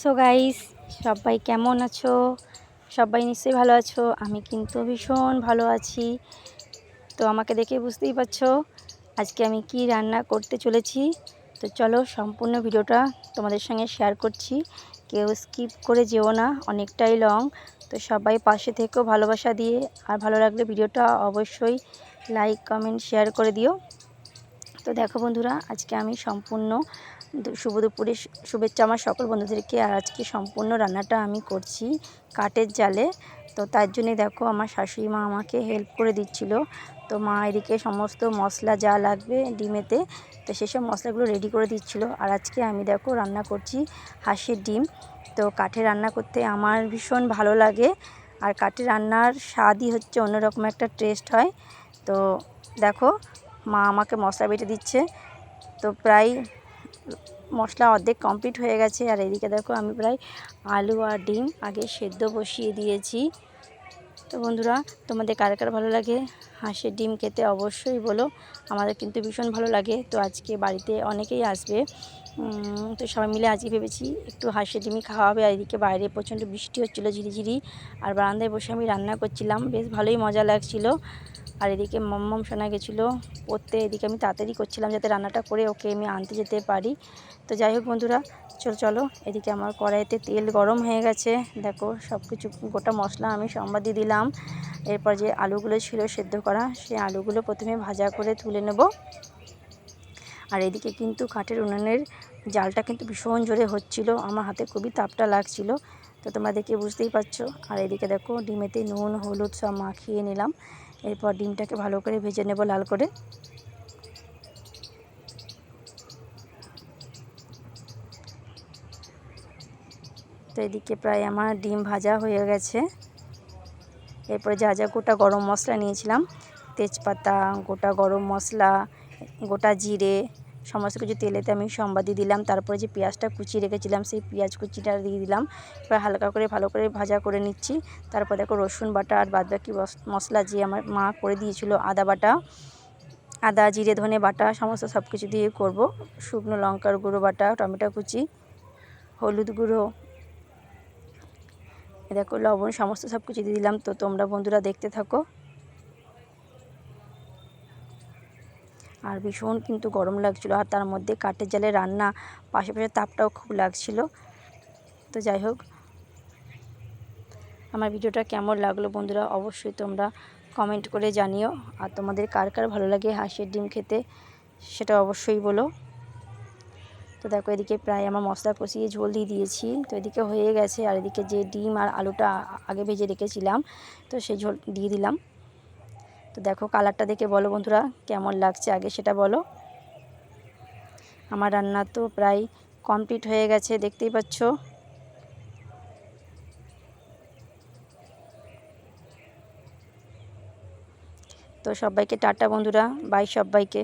So guys সবাই কেমন আছো? সবাই নিশ্চয়ই ভালো আছো। আমি কিন্তু ভীষণ ভালো আছি। তো আমাকে দেখে বুঝতেই পারছ আজকে আমি কি রান্না করতে চলেছি। তো চলো সম্পূর্ণ ভিডিওটা তোমাদের সঙ্গে শেয়ার করছি। কেউ স্কিপ করে যেও না, অনেকটাই লং তো সবাই পাশে থেকেও ভালোবাসা দিয়ে। আর ভালো লাগলে ভিডিওটা অবশ্যই লাইক কমেন্ট শেয়ার করে দিও। তো দেখো বন্ধুরা, আজকে আমি সম্পূর্ণ শুভ দুপুরে শুভেচ্ছা আমার সকল বন্ধুদেরকে। আর আজকে সম্পূর্ণ রান্নাটা আমি করছি কাঠের জালে। তো তার জন্যে দেখো আমার শাশুড়ি মা আমাকে হেল্প করে দিচ্ছিল। তো মা এদিকে সমস্ত মশলা যা লাগবে ডিমেতে, তো সেসব মশলাগুলো রেডি করে দিচ্ছিল। আর আজকে আমি দেখো রান্না করছি হাঁসের ডিম। তো কাঠে রান্না করতে আমার ভীষণ ভালো লাগে। আর কাঠে রান্নার স্বাদই হচ্ছে অন্যরকম একটা টেস্ট হয়। তো দেখো মা আমাকে মশলা বেটে দিচ্ছে। তো প্রায় মশলা অর্ধেক কমপ্লিট হয়ে গেছে। আর এদিকে দেখো আমি প্রায় আলু আর ডিম আগে সেদ্ধ বসিয়ে দিয়েছি। তো বন্ধুরা, তোমাদের কার কার ভালো লাগে? হাঁসের ডিম খেতে অবশ্যই বলো। আমাদের কিন্তু ভীষণ ভালো লাগে। তো আজকে বাড়িতে অনেকেই আসবে। তো সবাই মিলে আজকে ভেবেছি একটু হাঁসের ডিমই খাওয়া হবে আর এদিকে বাইরে প্রচণ্ড বৃষ্টি হচ্ছিল, ঝিরিঝিরি। আর বারান্দায় বসে আমি রান্না করছিলাম। বেশ ভালোই মজা লাগছিল। আর এদিকে মম্মম শোনা গেছিল। পড়তে এদিকে আমি তাড়াতাড়ি করছিলাম যাতে রান্নাটা করে ওকে আমি আনতে যেতে পারি। তো যাই হোক বন্ধুরা, চলো চলো। এদিকে আমার কড়াইতে তেল গরম হয়ে গেছে। দেখো সব কিছু গোটা মশলা আমি সম্বাদ দিয়ে দিলাম। এরপর যে আলুগুলো ছিল সেদ্ধ করা, সেই আলুগুলো প্রথমে ভাজা করে তুলে নেব। আর এদিকে কিন্তু কাঠের উনুনের জালটা কিন্তু ভীষণ জোরে হচ্ছিল, আমার হাতে খুবই তাপটা লাগছিল, তো তোমরা দেখে বুঝতেই পারছ। আর এদিকে দেখো, ডিমেতে নুন, হলুদ সব মাখিয়ে নিলাম, এরপর ডিমটাকে ভালো করে ভেজে নেব লাল করে। তো এদিকে প্রায় আমার ডিম ভাজা হয়ে গেছে। এরপরে যা যা গোটা গরম মশলা নিয়েছিলাম, তেজপাতা, গোটা গরম মশলা, গোটা জিরে, সমস্ত কিছু তেলেতে আমি সম্বাদি দিলাম, তারপরে যে পেঁয়াজটা কুচিয়ে রেখেছিলাম সেই পেঁয়াজ কুচিটা দিয়ে দিলাম, এবার হালকা করে ভালো করে ভাজা করে নিচ্ছি, তারপর দেখো রসুন বাটা আর বাদবাকি মশ- মশলা যে আমার মা করে দিয়েছিল আদা বাটা, আদা, জিরে, ধনে বাটা, সমস্ত সব কিছু দিয়ে করব, শুকনো লঙ্কার গুঁড়ো বাটা, টমেটো কুচি, হলুদ গুঁড়ো দেখো, লবণ সমস্ত সব কিছু দিয়ে দিলাম। তো তোমরা বন্ধুরা দেখতে থাকো। আর ভীষণ কিন্তু গরম লাগছিল। আর তার মধ্যে কাঠের জালে রান্না, পাশে পাশে তাপটাও খুব লাগছিল। তো যাই হোক, আমার ভিডিওটা কেমন লাগল বন্ধুরা অবশ্যই তোমরা কমেন্ট করে জানিও। আর তোমাদের কার কার ভালো লাগে হাঁসের ডিম খেতে, সেটা অবশ্যই বলো। তো দেখো এদিকে প্রায় আমার মশলা কষিয়ে ঝোল দিয়ে দিয়েছি। তো এদিকে হয়ে গেছে আর এদিকে যে ডিম আর আলুটা আগে ভেজে রেখেছিলাম, তো সেই ঝোল দিয়ে দিলাম। তো দেখো কালারটা দেখে বলো বন্ধুরা, কেমন লাগছে আগে সেটা বলো। আমার রান্না তো প্রায় কমপ্লিট হয়ে গেছে, দেখতেই পাচ্ছ। তো সবাইকে টাটা বন্ধুরা, বাই সবাইকে।